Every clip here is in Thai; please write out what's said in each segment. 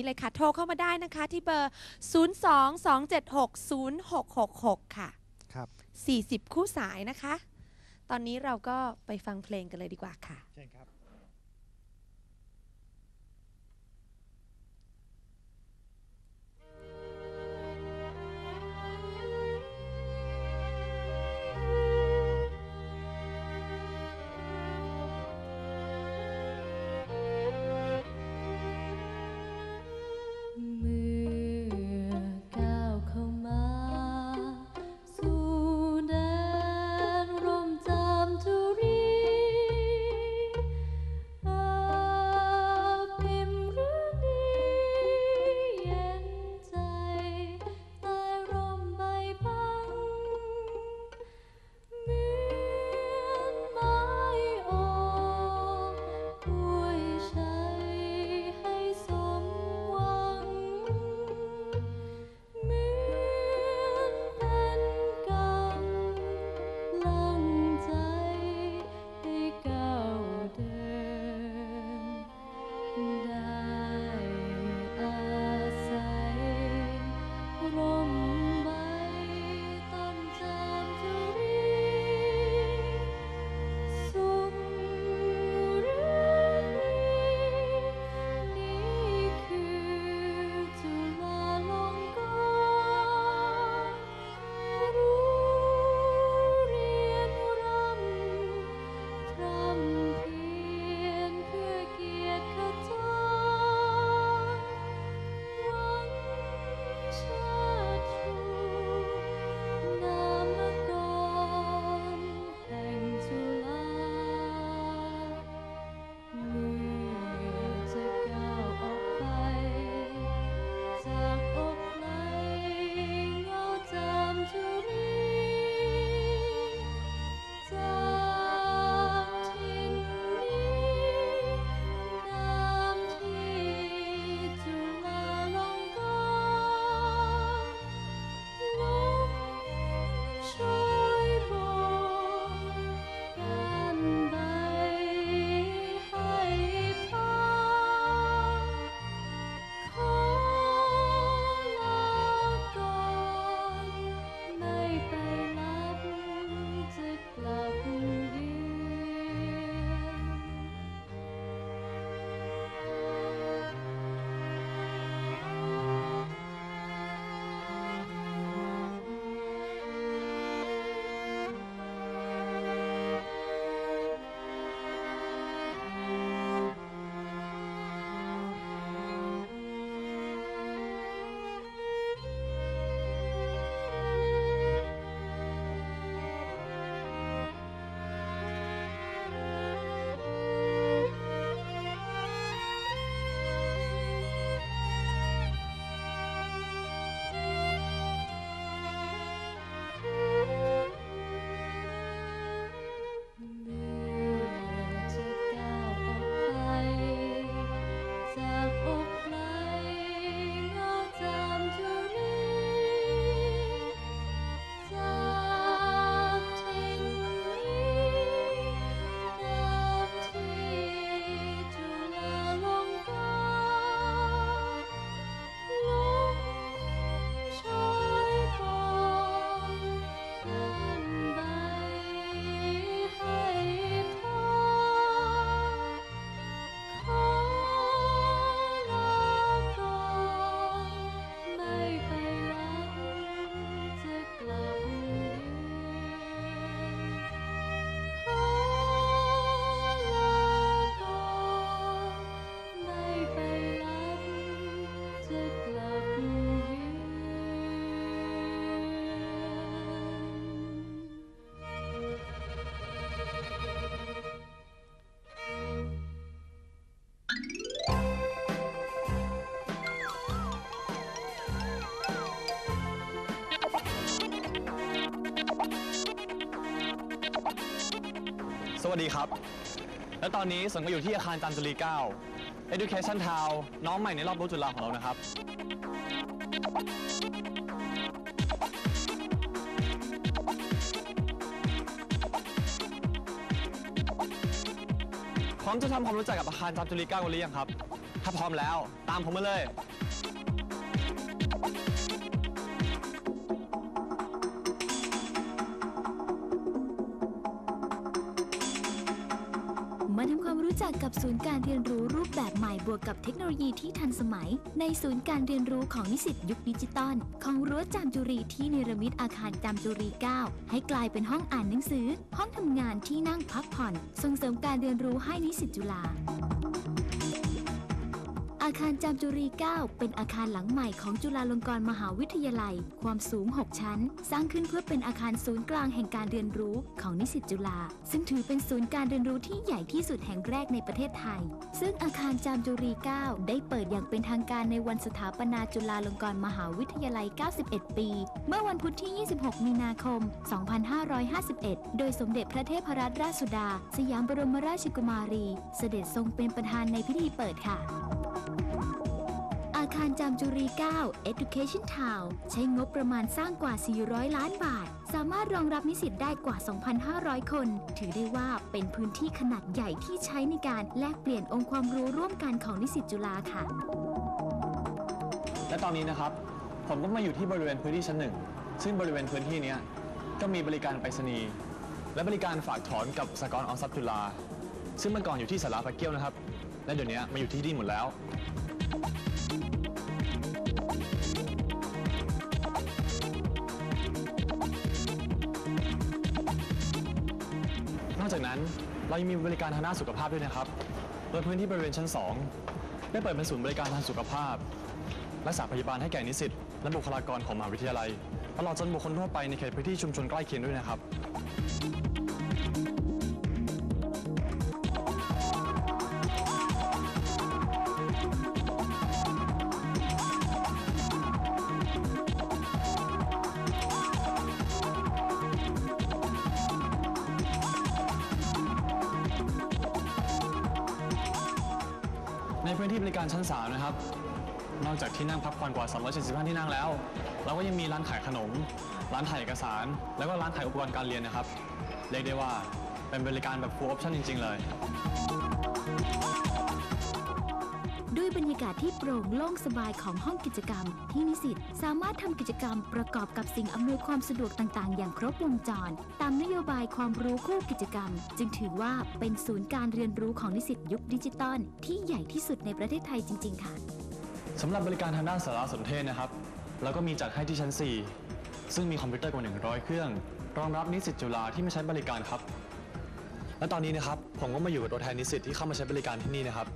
นี้เลยค่ะ โทรเข้ามาได้นะคะที่เบอร์ 022760666 ค่ะ ครับ 40 คู่สายนะคะ ตอนนี้เราก็ไปฟังเพลงกันเลยดีกว่าค่ะเช่นครับ วัสดีครับ และตอนนี้สนก็อยู่ที่อาคารจามจุรี9 Education Town น้องใหม่ในรอบรู้จุฬาของเรานะครับ พร้อมจะทำความรู้จักกับอาคารจามจุรี9กันหรือยังครับ ถ้าพร้อมแล้วตามผมมาเลย จักกับศูนย์การเรียนรู้รูปแบบใหม่บวกกับเทคโนโลยีที่ทันสมัย ในศูนย์การเรียนรู้ของนิสิตยุคดิจิตอลของรั้วจามจุรีที่เนรมิตอาคารจามจุรี 9 ให้กลายเป็นห้องอ่านหนังสือ ห้องทำงานที่นั่งพักผ่อน ส่งเสริมการเรียนรู้ให้นิสิตจุฬา อาคารจามจุรี 9 เป็นอาคารหลังใหม่ของจุฬาลงกรณ์มหาวิทยาลัย ความสูง 6 ชั้น สร้างขึ้นเพื่อเป็นอาคารศูนย์กลางแห่งการเรียนรู้ของนิสิตจุฬา ซึ่งถือเป็นศูนย์การเรียนรู้ที่ใหญ่ที่สุดแห่งแรกในประเทศไทย ซึ่งอาคารจามจุรี 9 ได้เปิดอย่างเป็นทางการในวันสถาปนาจุฬาลงกรณ์มหาวิทยาลัย 91 ปี เมื่อวันพุธที่ 26 มีนาคม 2551 โดยสมเด็จพระเทพรัตนราชสุดา สยามบรมราชกุมารี เสด็จทรงเป็นประธานในพิธีเปิดค่ะาคารจามจุรี 9 Education Town ใช้งบประมาณสร้างกว่า 400 ล้านบาท สามารถรองรับนิสิตได้กว่า 2,500 คน ถือได้ว่าเป็นพื้นที่ขนาดใหญ่ที่ใช้ในการแลกเปลี่ยนองค์ความรู้ร่วมกันของนิสิตจุฬาค่ะ และตอนนี้นะครับ ผมก็มาอยู่ที่บริเวณพื้นที่ชั้นหนึ่ง ซึ่งบริเวณพื้นที่เนี้ยก็มีบริการไปรษณีย์และบริการฝากถอนกับสหกรณ์ออมทรัพย์จุฬาซึ่งเมื่อก่อนอยู่ที่สาราพระเกี้ยวนะครับ และเดี๋ยวนี้มาอยู่ที่นี่หมดแล้ว นอกจากนั้นเรายังมีบริการทางด้านสุขภาพด้วยนะครับ โดยพื้นที่บริเวณชั้น 2 ได้เปิดเป็นศูนย์บริการทางสุขภาพ รักษาพยาบาลให้แก่นิสิตและบุคลากรของมหาวิทยาลัยตลอดจนบุคคลทั่วไปในเขตพื้นที่ชุมชนใกล้เคียงด้วยนะครับ ในพื้นที่บริการชั้น 3 นะครับ นอกจากที่นั่งพักผ่อนกว่า375 ที่นั่งแล้ว เราก็ยังมีร้านขายขนม ร้านถ่ายเอกสาร แล้วก็ร้านขายอุปกรณ์การเรียนนะครับ เรียกได้ว่าเป็นบริการแบบ full option จริง ๆ เลย ด้วยบรรยากาศที่โปร่งโล่งสบายของห้องกิจกรรม ที่นิสิตสามารถทำกิจกรรมประกอบกับสิ่งอำนวยความสะดวกต่างๆ อย่างครบวงจร ตามนโยบายความรู้คู่กิจกรรม จึงถือว่าเป็นศูนย์การเรียนรู้ของนิสิตยุคดิจิตอลที่ใหญ่ที่สุดในประเทศไทยจริง ๆ ค่ะสำหรับบริการทางด้านสารสนเทศนะครับ เราก็มีจัดให้ที่ชั้น 4 ซึ่งมีคอมพิวเตอร์กว่า 100 เครื่อง รองรับนิสิตจุฬาที่มาใช้บริการครับ และตอนนี้นะครับผมก็มาอยู่กับตัวแทนนิสิตที่เข้ามาใช้บริการที่นี่นะครับ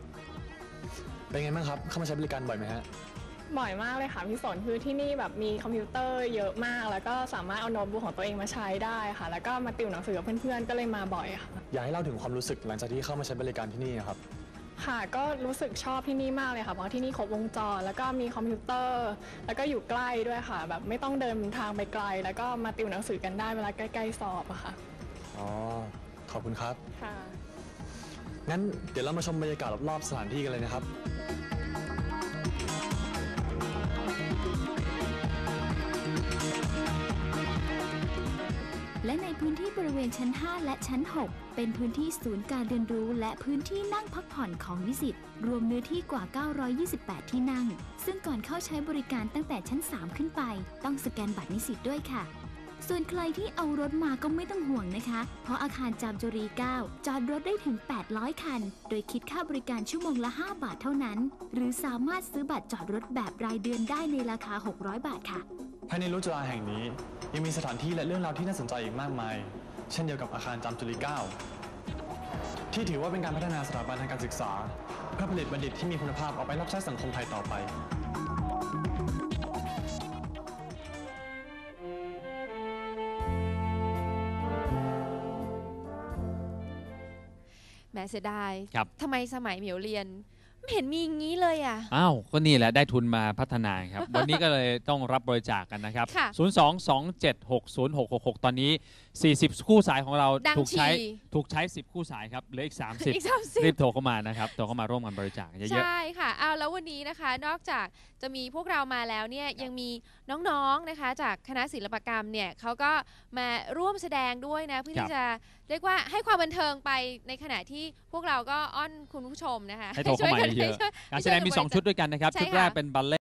เป็นไงบ้างครับ เข้ามาใช้บริการบ่อยไหมฮะ บ่อยมากเลยค่ะพี่สนคือที่นี่แบบมีคอมพิวเตอร์เยอะมาก แล้วก็สามารถเอาโน้ตบุ๊กของตัวเองมาใช้ได้ค่ะ แล้วก็มาติวหนังสือกับเพื่อนๆ ก็เลยมาบ่อยค่ะ อยากให้เล่าถึงความรู้สึกหลังจากที่เข้ามาใช้บริการที่นี่นะครับ ค่ะ ก็รู้สึกชอบที่นี่มากเลยค่ะ เพราะที่นี่ครบวงจร แล้วก็มีคอมพิวเตอร์ แล้วก็อยู่ใกล้ด้วยค่ะ แบบไม่ต้องเดินทางไปไกล แล้วก็มาติวหนังสือกันได้เวลาใกล้ๆสอบอะค่ะ อ๋อ ขอบคุณครับ ค่ะ งั้นเดี๋ยวเรามาชมบรรยากาศรอบๆสถานที่กันเลยนะครับ และในพื้นที่บริเวณชั้น 5 และชั้น 6 เป็นพื้นที่ศูนย์การเรียนรู้และพื้นที่นั่งพักผ่อนของนิสิตรวมเนื้อที่กว่า 928 ที่นั่ง ซึ่งก่อนเข้าใช้บริการตั้งแต่ชั้น 3 ขึ้นไป ต้องสแกนบัตรนิสิตด้วยค่ะ ส่วนใครที่เอารถมาก็ไม่ต้องห่วงนะคะ เพราะอาคารจามจุรี 9 จอดรถได้ถึง 800 คัน โดยคิดค่าบริการชั่วโมงละ 5 บาทเท่านั้น หรือสามารถซื้อบัตรจอดรถแบบรายเดือนได้ในราคา 600 บาทค่ะ ภายในรั้วจุฬาแห่งนี้ ยังมีสถานที่และเรื่องราวที่น่าสนใจอีกมากมาย เช่นเดียวกับอาคารจามจุรี 9 ที่ถือว่าเป็นการพัฒนาสถาบันทางการศึกษาเพื่อผลิตบัณฑิตที่มีคุณภาพเอาไปรับใช้สังคมไทยต่อไป แหมเสียดายครับ ทำไมสมัยเหมียวเรียน ไม่เห็นมีอย่างนี้เลยอะ อ้าว ก็นี่แหละได้ทุนมาพัฒนาครับ วันนี้ก็เลยต้องรับบริจาคกันนะครับ ค่ะ0 2 2 7 6 0 6 6 6 ตอนนี้ 40 คู่สายของเราดังถูกใช้ฉี่ ถูกใช้ 10 คู่สายครับเหลืออีก อีก30 สามสิบ รีบโทรเข้ามานะครับโทรเข้ามาร่วมกันบริจาคเยอะ ใช่ค่ะเอาแล้ววันนี้นะคะ นอกจากจะมีพวกเรามาแล้วเนี่ยยังมีน้องๆนะคะ จากคณะศิลปกรรมเนี่ยเขาก็มาร่วมแสดงด้วยนะเพื่อที่จะเรียกว่าให้ความบันเทิงไปในขณะที่พวกเราก็อ้อนคุณผู้ชมนะคะให้โทรเข้ามาช่วยกันเยอะให้ช่วยๆการแสดงมี 2 ชุดด้วยกันนะครับใช่ชุดแรกค่ะเป็นบัลเล่